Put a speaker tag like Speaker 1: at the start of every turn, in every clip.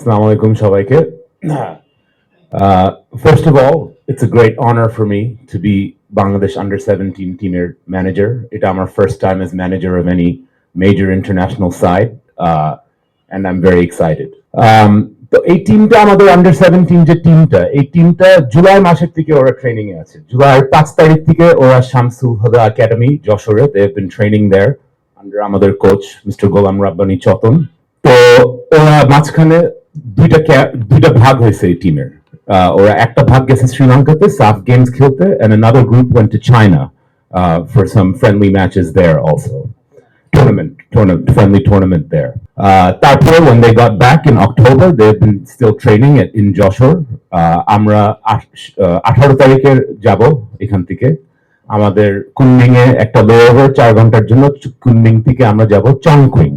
Speaker 1: Assalamu alaikum সবাইকে Uh, first of all, it's a great honor for me to be Bangladesh under 17 teamer manager. It I'm our first time as manager of any major international side, uh, and I'm very excited. Um, তো এই টিমটা আমাদের under seventeen যে টিমটা এই টিমটা জুলাই মাসের থেকে ওরা ট্রেনিং এ আছে জুলাই পাঁচ তারিখ থেকে ওরা শামসুল হুদা একাডেমি যশোরে they been training there under আমাদের কোচ মিস্টার গোলাম রাব্বানি চতন তো ওরা মাঝখানে দুইটা দুইটা ভাগ হয়েছে এই টিমের ওরা একটা ভাগ গেছে শ্রীলঙ্কাতে সাফ গেমস খেলতে and another group went to China uh, for some friendly matches there also tournament tournament friendly tournament there uh, তারপরে when they got back in October they've been still training at in Jessore uh, আমরা আঠারো তারিখের যাব এখান থেকে আমাদের Kunming এ একটা lover চার ঘণ্টার জন্য কুনমিং থেকে আমরা যাব চংকুইং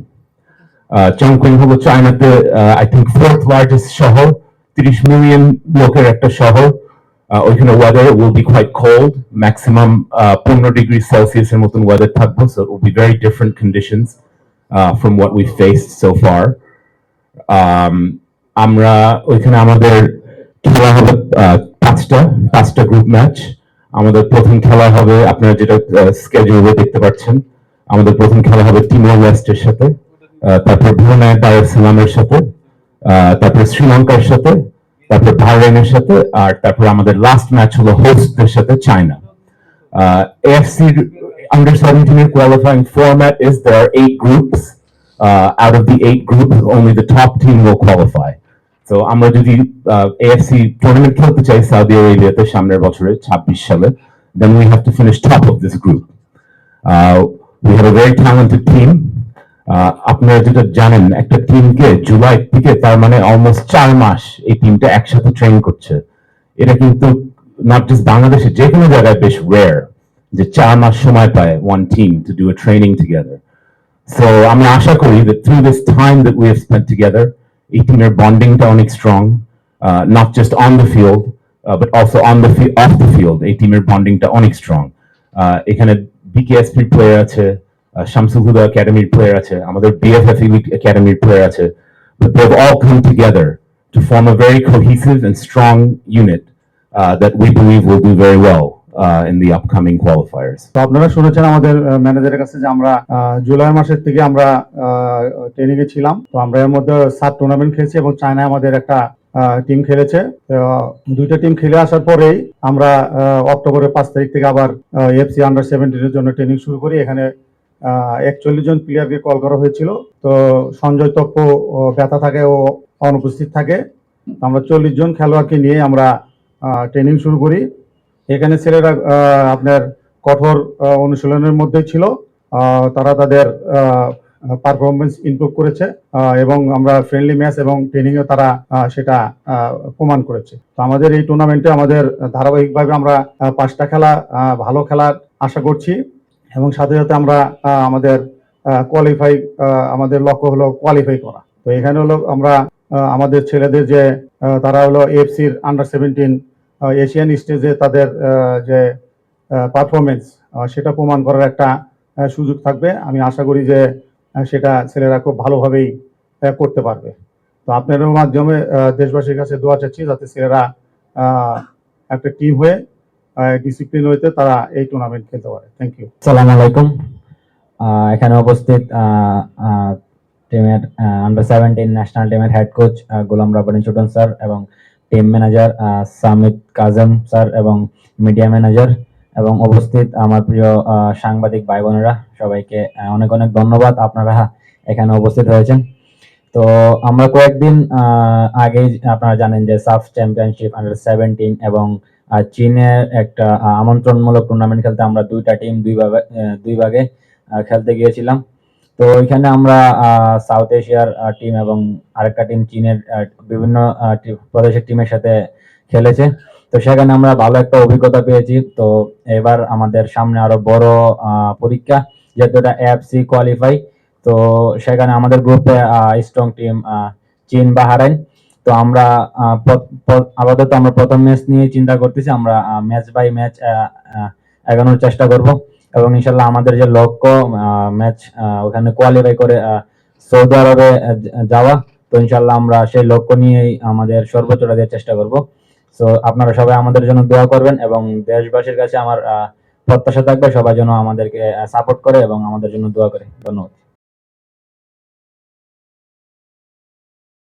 Speaker 1: চংকুইং হলো চায়নাতে আই থিঙ্ক ফোর্থ লার্জেস্ট শহর তিরিশ মিলিয়ন লোকের একটা শহর আহ, ওইখানে weather will be quite cold maximum পনেরো ডিগ্রি সেলসিয়াসের মতন ওয়েদার থাকব so will be very different conditions from what we faced so far আমরা ওইখানে আমাদের খেলা হবে আহ, পাঁচটা পাঁচটা গ্রুপ ম্যাচ আমাদের প্রথম খেলা হবে আপনারা যেটা স্কেজুলে দেখতে পাচ্ছেন আমাদের প্রথম খেলা হবে টিমোর ওয়েস্টের সাথে। আহ, তারপর ব্রুনাই দার সাথে আহ, শ্রীলঙ্কার সাথে তারপর বাহরাইনের সাথে আর তারপর আমাদের লাস্ট ম্যাচ হলো হোস্টদের সাথে China uh, AFC under 17 year qualifying format is there are eight groups. Uh, out of the eight groups, only the top team will qualify. So আমরা যদি uh, AFC tournament খেলতে চাই সৌদি আরবিয়াতে সামনের বছরে 26 সালে have to finish top of this group. Uh, we have a very talented team. Uh, আপনারা যেটা জানেন, একটা টিমকে জুলাই থেকে তার মানে অলমোস্ট চার মাস এই টিমটা একসাথে ট্রেন করছে। এটা কিন্তু নট জাস্ট বাংলাদেশে, যে কোনো জায়গায় বেশ রেয়ার যে চার মাস সময় পায় one team to do a training together so আমি আশা করি that through this time that we have spent together, এই টিমের বন্ডিংটা অনেক strong not just on the field but also on the off the field এই টিমের বন্ডিংটা অনেক স্ট্রং এখানে বিকেএসপির প্লেয়ার আছে শামসুল হুদা আছে, আমাদের বিএফএফ একাডেমির প্লেয়ার আছে they've all come together to form a very cohesive and strong unit that we believe will do very well in the upcoming qualifiers.
Speaker 2: তো আপনারা শুনেছেন আমাদের ম্যানেজারের কাছে যে আমরা জুলাই মাসের থেকে আমরা ট্রেনিং এ ছিলাম। তো আমরা এর মধ্যে সাত টুর্নামেন্ট খেলেছি এবং চায়নায় আমাদের একটা টিম খেলেছে। দুইটা টিম খেলে আসার পরেই আমরা অক্টোবরের পাঁচ তারিখ থেকে আবার এফসি আন্ডার সেভেন্টিনের জন্য ট্রেনিং শুরু করি। এখানে একচল্লিশ জন প্লেয়ারকে কল করা হয়েছিল। তো সঞ্জয় তপ্প ব্যথা থাকে ও অনুপস্থিত থাকে। আমরা চল্লিশ জন খেলোয়াড়কে নিয়ে আমরা ট্রেনিং শুরু করি। এখানে ছেলেরা আপনার কঠোর অনুশীলনের মধ্যেই ছিল। তারা তাদের পারফরমেন্স ইমপ্রুভ করেছে এবং আমরা ফ্রেন্ডলি ম্যাচ এবং ট্রেনিংয়ে তারা সেটা প্রমাণ করেছে। তো আমাদের এই টুর্নামেন্টে আমাদের ধারাবাহিকভাবে আমরা পাঁচটা খেলা ভালো খেলার আশা করছি। এবং সাথে সাথে আমরা আমাদের কোয়ালিফাই আমাদের লক্ষ্য হলো কোয়ালিফাই করা। তো এখানে হলো আমরা আমাদের ছেলেদের যে তারা হলো এফসির আন্ডার সেভেন্টিন এশিয়ান স্টেজে তাদের যে পারফরমেন্স সেটা প্রমাণ করার একটা সুযোগ থাকবে। আমি আশা করি যে সেটা ছেলেরা খুব ভালোভাবেই করতে পারবে। তো আপনাদের মাধ্যমে দেশবাসীর কাছে দোয়া চাচ্ছি যাতে ছেলেরা একটা টিম হয়ে ডিসিপ্লিন হইতে তারা এই টুর্নামেন্ট খেলতে পারে। থ্যাংক ইউ
Speaker 3: সালাম আলাইকুম। এখানে উপস্থিত টিমের আন্ডার সেভেন্টিন ন্যাশনাল টিমের head coach Golam Rabbani Choton sir এবং team manager Samid Kazem sir এবং মিডিয়া ম্যানেজার এবং উপস্থিত আমার প্রিয় সাংবাদিক ভাই বোনেরা, সবাইকে অনেক অনেক ধন্যবাদ আপনারা এখানে উপস্থিত হয়েছেন। তো আমরা কয়েকদিন আগেই আপনারা জানেন যে সাফ চ্যাম্পিয়নশিপ আন্ডার সেভেন্টিন এবং চীনের একটা আমন্ত্রণমূলক টুর্নামেন্ট খেলতে আমরা দুইটা টিম দুই ভাগে দুই ভাগে খেলতে গিয়েছিলাম। তো ওইখানে আমরা সাউথ এশিয়ার টিম এবং আরেকটা টিম চীনের বিভিন্ন প্রদেশের টিমের সাথে খেলেছে। তো সেখানে আমরা ভালো একটা অভিজ্ঞতা পেয়েছি। তো এবার আমাদের সামনে আরও বড় পরীক্ষা যেহেতু এটা এফসি কোয়ালিফাই তো সেখানে আমাদের গ্রুপে স্ট্রং টিম চীন বাহারাইন তো আমরা আপাতত আমরা প্রথম ম্যাচ নিয়ে চিন্তা করতেছি। আমরা ম্যাচ বাই ম্যাচ এগানোর চেষ্টা করব। এবং ইনশাল্লাহ আমাদের যে লক্ষ্য ম্যাচ ওখানে কোয়ালিফাই করে সৌদি আরবে যাওয়া, তো ইনশাল্লাহ আমরা সেই লক্ষ্য নিয়েই আমাদের সর্বোচ্চটা দেওয়ার চেষ্টা করব। তো আপনারা সবাই আমাদের জন্য দোয়া করবেন এবং দেশবাসীর কাছে আমার প্রত্যাশা থাকবে সবাই যেন আমাদেরকে সাপোর্ট করে এবং আমাদের জন্য দোয়া করে। ধন্যবাদ।